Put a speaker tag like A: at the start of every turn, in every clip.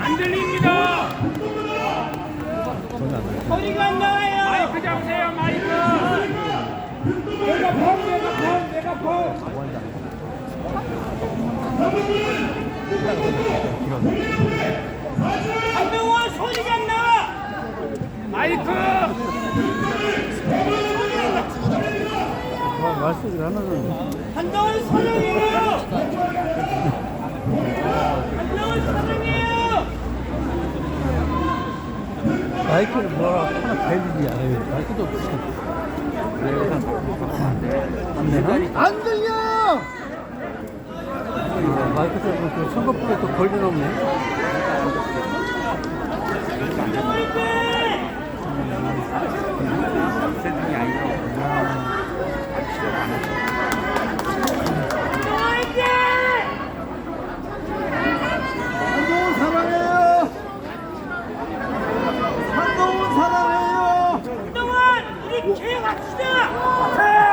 A: 안 들립니다.
B: 소리가 안 나와요.
A: 마이크 잡으세요,
B: 메가폰. 한명원 소리가 안 나와. 마이크해요. 한동훈 사랑해요.
C: 마이크를 뭐라 하나 배리지 않아요. 마이크도 없어. 안 되나? 안 들려! 마이크 때문에 그 선거풀에 또 걸려놓네. 한동훈 사랑해요! 한동훈 사랑해요!
B: 한동훈 우리 계획합시다.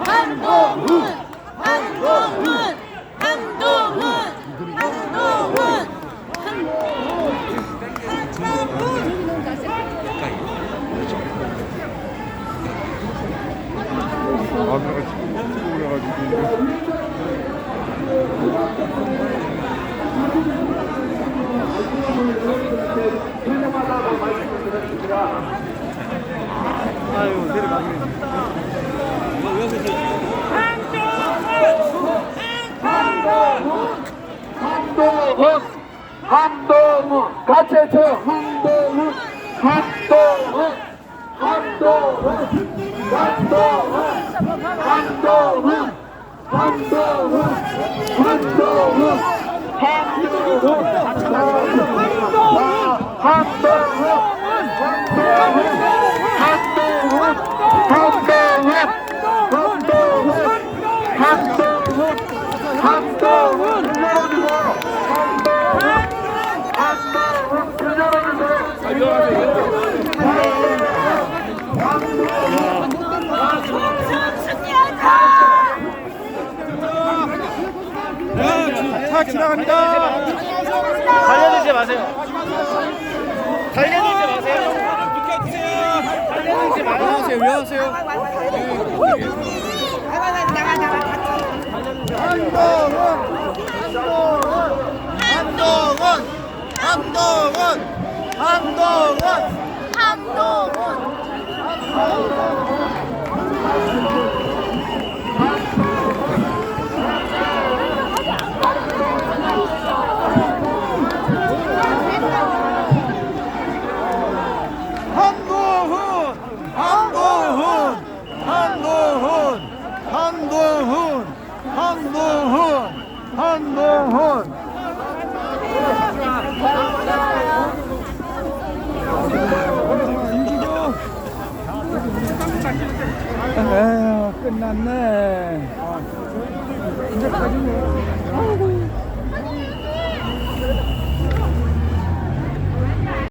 D: 한동훈 한동훈 한동훈 한동훈
E: 아들아가 찍고 그래가지고
C: 아유, 내려가네.
F: 한동훈 한동훈 같이 쳐 한동훈 한동훈 한동훈 한동훈 한동훈 한동훈 한동훈 한동훈 한동훈 들려주고 한동훈 들려주고
C: 차 지나갑니다.
A: 달려들지 마세요. 달려들지 마세요. 달려들지 마세요.
C: 위험하세요. 한동훈! 한동훈! 한동훈!
D: 한동훈
C: 끝났네. 아, 이제 가지네.